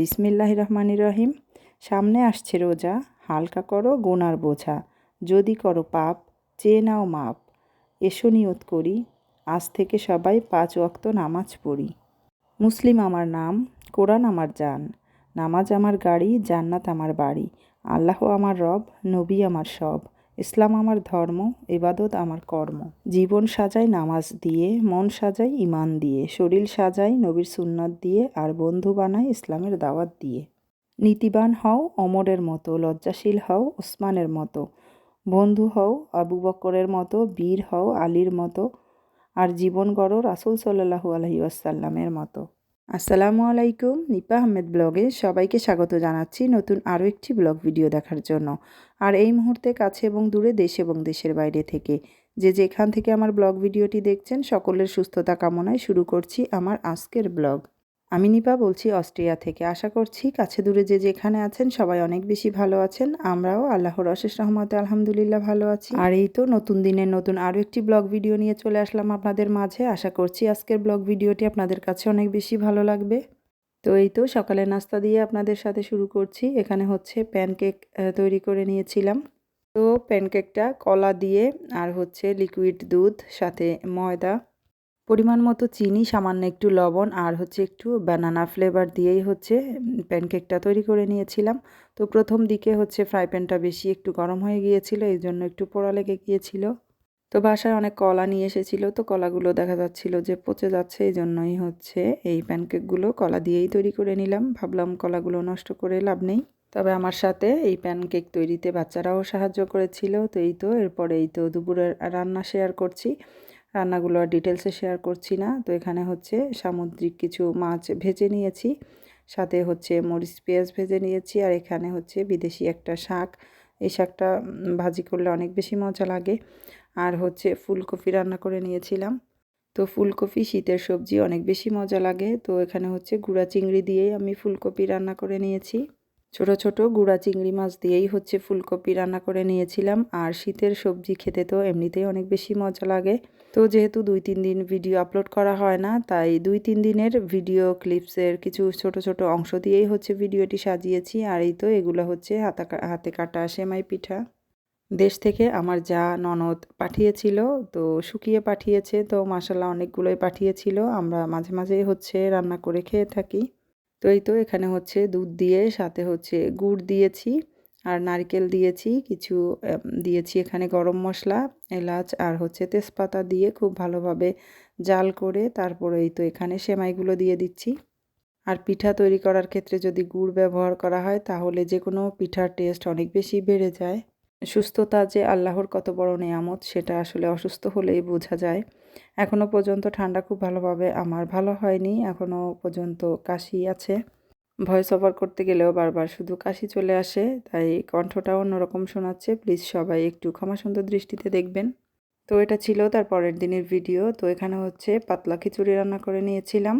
বিসমিল্লাহ রহমানির রহিম। সামনে আসছে রোজা, হালকা করো গোনার বোঝা, যদি করো পাপ, চেয়ে নাও মাপ। এসো নিয়ত করি, আজ থেকে সবাই পাঁচ ওয়াক্ত নামাজ পড়ি। মুসলিম আমার নাম, কোরআন আমার জান। নামাজ আমার গাড়ি, জান্নাত আমার বাড়ি। আল্লাহ আমার রব, নবী আমার সব। ইসলাম আমার ধর্ম, ইবাদত আমার কর্ম। জীবন সাজাই নামাজ দিয়ে, মন সাজাই ইমান দিয়ে, শরীর সাজাই নবীর সুন্নত দিয়ে, আর বন্ধু বানাই ইসলামের দাওয়াত দিয়ে। নীতিবান হও অমরের মতো, লজ্জাশীল হও ওসমানের মতো। বন্ধু হও আবু বকরের মতো, বীর হও আলীর মতো, আর জীবন গড়ো রাসুল সাল্লাহু আলহি আসাল্লামের মতো। আসসালামু আলাইকুম। নিপা আহমেদ ব্লগে সবাইকে স্বাগত জানাচ্ছি নতুন আরও একটি ব্লগ ভিডিও দেখার জন্য। আর এই মুহূর্তে কাছে এবং দূরে দেশ এবং দেশের বাইরে থেকে যে যেখান থেকে আমার ব্লগ ভিডিওটি দেখছেন, সকলের সুস্থতা কামনায় শুরু করছি আমার আজকের ব্লগ। আমি নিপা বলছি অস্ট্রিয়া থেকে। আশা করছি কাছে দূরে যে যেখানে আছেন সবাই অনেক বেশি ভালো আছেন। আমরাও আল্লাহর অশেষ রহমতে আলহামদুলিল্লাহ ভালো আছি। আর এই তো নতুন দিনের নতুন আরও একটি ব্লগ ভিডিও নিয়ে চলে আসলাম আপনাদের মাঝে। আশা করছি আজকের ব্লগ ভিডিওটি আপনাদের কাছে অনেক বেশি ভালো লাগবে। তো এই তো সকালে নাস্তা দিয়ে আপনাদের সাথে শুরু করছি। এখানে হচ্ছে প্যানকেক তৈরি করে নিয়েছিলাম। তো প্যানকেকটা কলা দিয়ে আর হচ্ছে লিকুইড দুধ, সাথে ময়দা পরিমাণ মতো চিনি, সামান্য একটু লবণ আর হচ্ছে একটু ব্যানানা ফ্লেভার দিয়েই হচ্ছে প্যানকেকটা তৈরি করে নিয়েছিলাম। তো প্রথম দিকে হচ্ছে ফ্রাই প্যানটা বেশি একটু গরম হয়ে গিয়েছিল, এই জন্য একটু পোড়া লেগে গিয়েছিল। তো বাসায় অনেক কলা নিয়ে এসেছিল, তো কলাগুলো দেখা যাচ্ছিল যে পচে যাচ্ছে, এই জন্যই হচ্ছে এই প্যানকেকগুলো কলা দিয়েই তৈরি করে নিলাম। ভাবলাম কলাগুলো নষ্ট করে লাভ নেই। তবে আমার সাথে এই প্যানকেক তৈরিতে বাচ্চারাও সাহায্য করেছিল, তো এই তো, এরপরে এই তো দুপুরের রান্না শেয়ার করছি। রান্নাগুলো আর ডিটেলসে শেয়ার করছি না। তো এখানে হচ্ছে সামুদ্রিক কিছু মাছ ভেজে নিয়েছি, সাথে হচ্ছে মরিচ, পেঁয়াজ ভেজে নিয়েছি, আর এখানে হচ্ছে বিদেশি একটা শাক। এই শাকটা ভাজি করলে অনেক বেশি মজা লাগে। আর হচ্ছে ফুলকপি রান্না করে নিয়েছিলাম। তো ফুলকপি, শীতের সবজি অনেক বেশি মজা লাগে। তো এখানে হচ্ছে গুঁড়া চিংড়ি দিয়েই আমি ফুলকপি রান্না করে নিয়েছি। ছোট ছোট গুঁড়া চিংড়ি মাছ দিয়েই হচ্ছে ফুলকপি রান্না করে নিয়েছিলাম। আর শীতের সবজি খেতে তো এমনিতেই অনেক বেশি মজা লাগে। তো যেহেতু দুই, তিন দিন ভিডিও আপলোড করা হয় না, তাই দুই, তিন দিনের ভিডিও ক্লিপসের কিছু ছোট ছোট অংশ দিয়েই হচ্ছে ভিডিওটি সাজিয়েছি। আর এই তো এগুলো হচ্ছে হাতা হাতে কাটা সেমাই পিঠা। দেশ থেকে আমার যা ননদ পাঠিয়েছিল, তো শুকিয়ে পাঠিয়েছে, তো মাসাল্লাহ অনেকগুলোই পাঠিয়েছিল। আমরা মাঝে মাঝেই হচ্ছে রান্না করে খেয়ে থাকি। তো এই তো এখানে হচ্ছে দুধ দিয়ে, সাথে হচ্ছে গুড় দিয়েছি। আর নারকেল দিয়েছি, কিছু দিয়েছি এখানে গরম মশলা, এলাচ আর হচ্ছে তেজপাতা দিয়ে খুব ভালোভাবে জাল করে তারপরে এই তো এখানে সেমাইগুলো দিয়ে দিচ্ছি। আর পিঠা তৈরি করার ক্ষেত্রে যদি গুড় ব্যবহার করা হয় তাহলে যে কোনো পিঠার টেস্ট অনেক বেশি বেড়ে যায়। সুস্থতা যে আল্লাহর কত বড় নেয়ামত সেটা আসলে অসুস্থ হলেই বোঝা যায়। এখনও পর্যন্ত ঠান্ডা খুব ভালোভাবে আমার ভালো হয়নি এখনও পর্যন্ত কাশি আছে। ভয়েস ওভার করতে গেলেও বারবার শুধু কাশি চলে আসে, তাই কণ্ঠটাও অন্যরকম শোনাচ্ছে। প্লিজ সবাই একটু ক্ষমা সুন্দর দৃষ্টিতে দেখবেন। তো এটা ছিল তার পরের দিনের ভিডিও তো এখানে হচ্ছে পাতলা খিচুড়ি রান্না করে নিয়েছিলাম।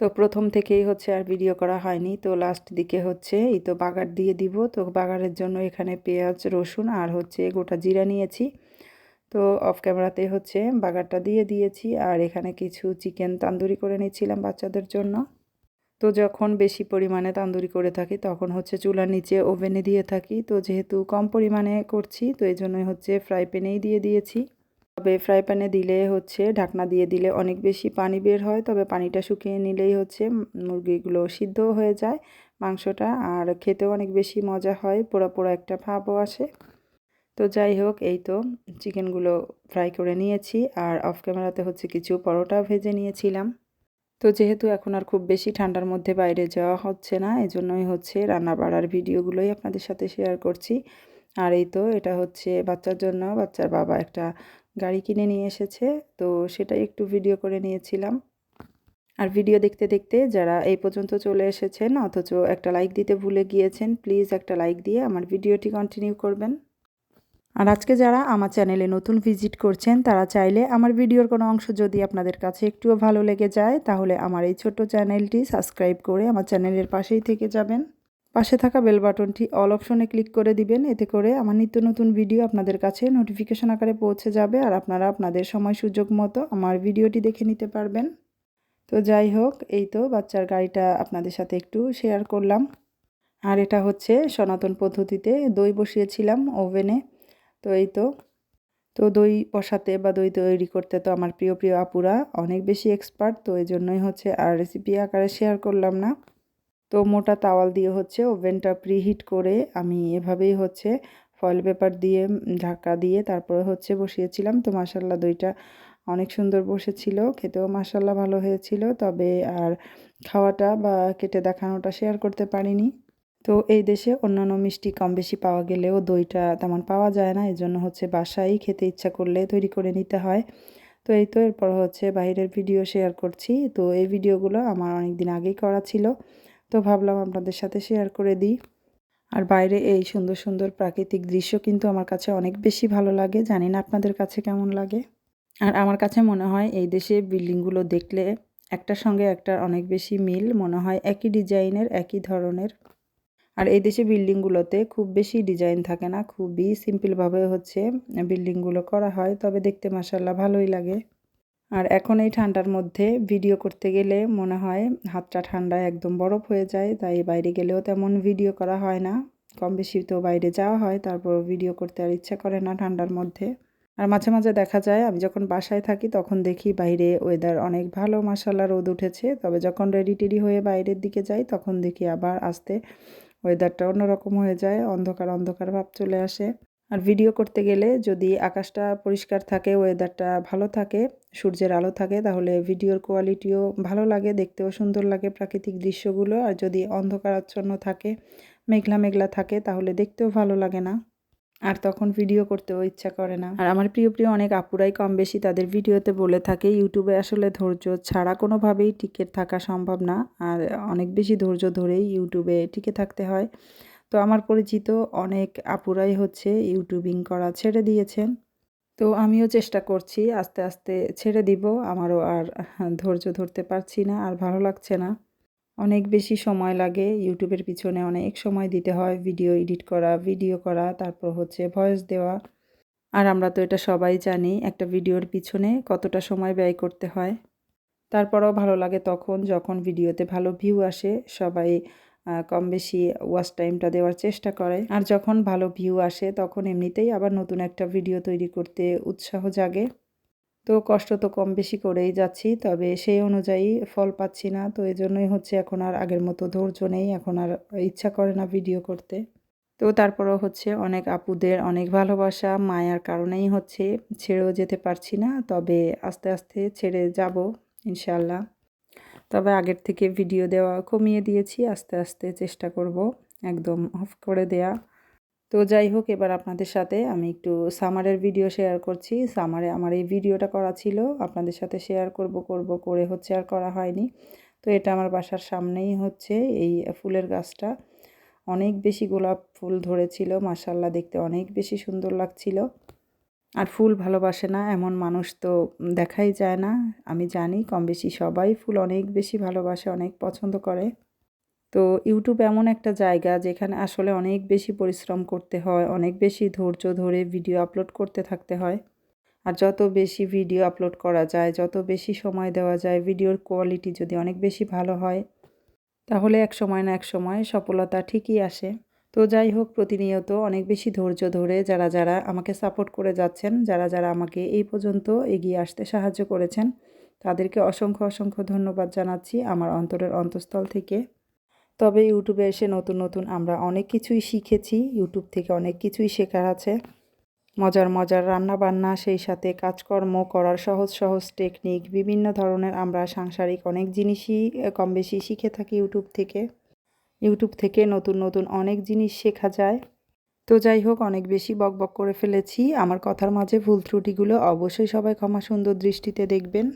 তো প্রথম থেকেই হচ্ছে আর ভিডিও করা হয়নি, তো লাস্ট দিকে হচ্ছে এই তো বাগার দিয়ে দিব। তো বাগারের জন্য এখানে পেঁয়াজ, রসুন আর হচ্ছে গোটা জিরা নিয়েছি। তো অফ ক্যামেরাতে হচ্ছে বাগারটা দিয়ে দিয়েছি, আর এখানে কিছু চিকেন তান্দুরি করে নিয়েছিলাম বাচ্চাদের জন্য। তো যখন বেশি পরিমাণে তান্দুরি করে থাকি, তখন হচ্ছে চুলার নিচে ওভেনে দিয়ে থাকি। তো যেহেতু কম পরিমাণে করছি, তো এই জন্যই হচ্ছে ফ্রাই প্যানেই দিয়ে দিয়েছি। তবে ফ্রাই প্যানে দিলে হচ্ছে ঢাকনা দিয়ে দিলে অনেক বেশি পানি বের হয়, তবে পানিটা শুকিয়ে নিলেই হচ্ছে মুরগিগুলো সিদ্ধ হয়ে যায় মাংসটা, আর খেতেও অনেক বেশি মজা হয়, পোড়া পোড়া একটা ভাবও আসে। তো যাই হোক, এই তো চিকেনগুলো ফ্রাই করে নিয়েছি, আর অফ ক্যামেরাতে হচ্ছে কিছু পরোটা ভেজে নিয়েছিলাম। তো যেহেতু এখন আর খুব বেশি ঠান্ডার মধ্যে বাইরে যাওয়া হচ্ছে না এই জন্যই হচ্ছে রান্না বাড়ার ভিডিওগুলোই আপনাদের সাথে শেয়ার করছি। আর এই তো এটা হচ্ছে বাচ্চার জন্য বাচ্চার বাবা একটা গাড়ি কিনে নিয়ে এসেছে, তো সেটাই একটু ভিডিও করে নিয়েছিলাম। আর ভিডিও দেখতে দেখতে যারা এই পর্যন্ত চলে এসেছেন, অথচ একটা লাইক দিতে ভুলে গিয়েছেন প্লিজ একটা লাইক দিয়ে আমার ভিডিওটি কন্টিনিউ করবেন। আর আজকে যারা আমার চ্যানেলে নতুন ভিজিট করছেন, তারা চাইলে আমার ভিডিওর কোনো অংশ যদি আপনাদের কাছে একটুও ভালো লেগে যায়, তাহলে আমার এই ছোট্ট চ্যানেলটি সাবস্ক্রাইব করে আমার চ্যানেলের পাশেই থেকে যাবেন। পাশে থাকা বেল বাটনটি অল অপশনে ক্লিক করে দিবেন, এতে করে আমার নিত্য নতুন ভিডিও আপনাদের কাছে নোটিফিকেশন আকারে পৌঁছে যাবে আর আপনারা আপনাদের সময় সুযোগ মতো আমার ভিডিওটি দেখে নিতে পারবেন। তো যাই হোক, এই তো বাচ্চার গাড়িটা আপনাদের সাথে একটু শেয়ার করলাম। আর এটা হচ্ছে সনাতন পদ্ধতিতে দই বসিয়েছিলাম ওভেনে। তো এই তো। তো দই বসাতে বা দই তৈরি করতে তো আমার প্রিয় প্রিয় আপুরা অনেক বেশি এক্সপার্ট তো এই জন্যই হচ্ছে আর রেসিপি আকারে শেয়ার করলাম না। তো মোটা তাওয়াল দিয়ে হচ্ছে ওভেনটা প্রিহিট করে আমি এভাবেই হচ্ছে ফয়েল পেপার দিয়ে, ঢাকা দিয়ে তারপরে হচ্ছে বসিয়েছিলাম। তো মাসাল্লাহ দইটা অনেক সুন্দর বসেছিল, খেতেও মাসাল্লাহ ভালো হয়েছিল। তবে আর খাওয়াটা বা কেটে দেখানোটা শেয়ার করতে পারিনি। তো এই দেশে অন্যান্য মিষ্টি কম বেশি পাওয়া গেলেও দইটা তেমন পাওয়া যায় না। এই জন্য হচ্ছে বাসায় খেতে ইচ্ছা করলে তৈরি করে নিতে হয়। তো এই তো এরপর হচ্ছে বাইরের ভিডিও শেয়ার করছি। তো এই ভিডিওগুলো আমার অনেক দিন আগেই করা ছিল। তো ভাবলাম আপনাদের সাথে শেয়ার করে দিই। আর বাইরে এই সুন্দর সুন্দর প্রাকৃতিক দৃশ্য কিন্তু আমার কাছে অনেক বেশি ভালো লাগে। জানি না আপনাদের কাছে কেমন লাগে। আর আমার কাছে মনে হয় এই দেশে বিল্ডিংগুলো দেখলে একটার সঙ্গে একটা অনেক বেশি মিল। মনে হয় একই ডিজাইনের, একই ধরনের। আর এই দেশে বিল্ডিংগুলোতে খুব বেশি ডিজাইন থাকে না, খুবই সিম্পলভাবে হচ্ছে বিল্ডিংগুলো করা হয়, তবে দেখতে মাসাল্লাহ ভালোই লাগে। আর এখন এই ঠান্ডার মধ্যে ভিডিও করতে গেলে মনে হয় হাতটা ঠান্ডায় একদম বরফ হয়ে যায়, তাই বাইরে গেলেও তেমন ভিডিও করা হয় না। কম বেশি তো বাইরে যাওয়া হয় তারপর ভিডিও করতে আর ইচ্ছা করে না ঠান্ডার মধ্যে। আর মাঝে মাঝে দেখা যায়, আমি যখন বাসায় থাকি তখন দেখি বাইরে ওয়েদার অনেক ভালো মাসাল্লা রোদ উঠেছে, তবে যখন রেডি টেডি হয়ে বাইরের দিকে যাই তখন দেখি আবার আসতে ওয়েদারটা অন্যরকম হয়ে যায়, অন্ধকার অন্ধকার ভাব চলে আসে। আর ভিডিও করতে গেলে যদি আকাশটা পরিষ্কার থাকে ওয়েদারটা ভালো থাকে, সূর্যের আলো থাকে, তাহলে ভিডিওর কোয়ালিটিও ভালো লাগে, দেখতেও সুন্দর লাগে প্রাকৃতিক দৃশ্যগুলো। আর যদি অন্ধকার আচ্ছন্ন থাকে মেঘলা মেঘলা থাকে, তাহলে দেখতেও ভালো লাগে না। আর তখন ভিডিও করতেও ইচ্ছা করে না। আর আমার প্রিয় প্রিয় অনেক আপুরাই কম বেশি তাদের ভিডিওতে বলে থাকে ইউটিউবে আসলে ধৈর্য ছাড়া কোনোভাবেই টিকে থাকা সম্ভব না। আর অনেক বেশি ধৈর্য ধরেই ইউটিউবে টিকে থাকতে হয়। তো আমার পরিচিত অনেক আপুরাই হচ্ছে ইউটিউবিং করা ছেড়ে দিয়েছেন। তো আমিও চেষ্টা করছি, আস্তে আস্তে ছেড়ে দিব। আমারও আর ধৈর্য ধরতে পারছি না, আর ভালো লাগছে না। অনেক বেশি সময় লাগে ইউটিউবের পিছনে অনেক সময় দিতে হয় ভিডিও এডিট করা, ভিডিও করা, তারপর হচ্ছে ভয়েস দেওয়া। আর আমরা তো এটা সবাই জানি একটা ভিডিওর পিছনে কতটা সময় ব্যয় করতে হয়। তারপরও ভালো লাগে তখন যখন ভিডিওতে ভালো ভিউ আসে, সবাই কম বেশি ওয়াচ টাইমটা দেওয়ার চেষ্টা করে। আর যখন ভালো ভিউ আসে তখন এমনিতেই আবার নতুন একটা ভিডিও তৈরি করতে উৎসাহ জাগে। তো কষ্ট তো কম বেশি করেই যাচ্ছি, তবে সেই অনুযায়ী ফল পাচ্ছি না, তো এই জন্যই হচ্ছে এখন আর আগের মতো ধৈর্য নেই, এখন আর ইচ্ছা করে না ভিডিও করতে। তো তারপরও হচ্ছে অনেক আপুদের অনেক ভালোবাসা, মায়ার কারণেই হচ্ছে ছেড়েও যেতে পারছি না, তবে আস্তে আস্তে ছেড়ে যাব ইনশাল্লাহ তবে আগের থেকে ভিডিও দেওয়া কমিয়ে দিয়েছি, আস্তে আস্তে চেষ্টা করব, একদম অফ করে দেয়া। তো যাই হোক, এবার আপনাদের সাথে আমি একটু সামারের ভিডিও শেয়ার করছি। সামারে আমার এই ভিডিওটা করা ছিল। আপনাদের সাথে শেয়ার করব করব, করে হচ্ছে আর করা হয়নি। তো এটা আমার বাসার সামনেই হচ্ছে এই ফুলের গাছটা। অনেক বেশি গোলাপ ফুল ধরেছিল মাসাল্লাহ দেখতে অনেক বেশি সুন্দর লাগছিল। আর ফুল ভালোবাসে না, এমন মানুষ তো দেখাই যায় না। আমি জানি কম বেশি সবাই ফুল অনেক বেশি ভালোবাসে, অনেক পছন্দ করে। তো ইউটিউব এমন একটা জায়গা যেখানে আসলে অনেক বেশি পরিশ্রম করতে হয়, অনেক বেশি ধৈর্য ধরে ভিডিও আপলোড করতে থাকতে হয়। আর যত বেশি ভিডিও আপলোড করা যায়, যত বেশি সময় দেওয়া যায় ভিডিওর কোয়ালিটি যদি অনেক বেশি ভালো হয়, তাহলে এক সময় না এক সময় সফলতা ঠিকই আসে। তো যাই হোক, প্রতিনিয়ত অনেক বেশি ধৈর্য ধরে যারা যারা আমাকে সাপোর্ট করে যাচ্ছেন, যারা যারা আমাকে এই পর্যন্ত এগিয়ে আসতে সাহায্য করেছেন, তাদেরকে অসংখ্য অসংখ্য ধন্যবাদ জানাচ্ছি আমার অন্তরের অন্তঃস্থল থেকে। তবে ইউটিউবে এসে নতুন নতুন আমরা অনেক কিছুই শিখেছি, ইউটিউব থেকে অনেক কিছুই শেখার আছে। মজার মজার রান্না বান্না সেই সাথে কাজকর্ম করার সহজ সহজ টেকনিক বিভিন্ন ধরনের আমরা সাংসারিক অনেক জিনিসই কম বেশি শিখে থাকি ইউটিউব থেকে। ইউটিউব থেকে নতুন নতুন অনেক জিনিস শেখা যায়। তো যাই হোক, অনেক বেশি বক বক করে ফেলেছি। আমার কথার মাঝে ভুল ত্রুটিগুলো অবশ্যই সবাই ক্ষমা সুন্দর দৃষ্টিতে দেখবেন।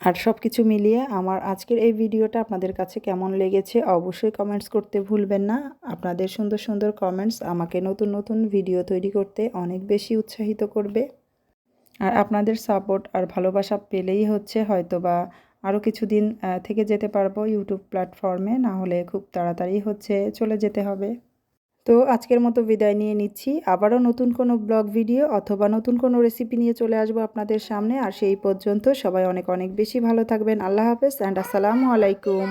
আর সব কিছু মিলিয়ে আমার আজকের এই ভিডিওটা আপনাদের কাছে কেমন লেগেছে অবশ্যই কমেন্টস করতে ভুলবেন না। আপনাদের সুন্দর সুন্দর কমেন্টস আমাকে নতুন নতুন ভিডিও তৈরি করতে অনেক বেশি উৎসাহিত করবে। আর আপনাদের সাপোর্ট আর ভালোবাসা পেলেই হচ্ছে হয়তো বা আরও কিছুদিন থেকে যেতে পারব ইউটিউব প্ল্যাটফর্মে, না হলে খুব তাড়াতাড়ি হচ্ছে চলে যেতে হবে। তো আজকের মতো বিদায় নিয়ে নিচ্ছি। আবারও নতুন কোনো ব্লগ ভিডিও অথবা নতুন কোনো রেসিপি নিয়ে চলে আসব আপনাদের সামনে। আর সেই পর্যন্ত সবাই অনেক অনেক বেশি ভালো থাকবেন। আল্লাহ হাফেজ অ্যান্ড আসসালামু আলাইকুম।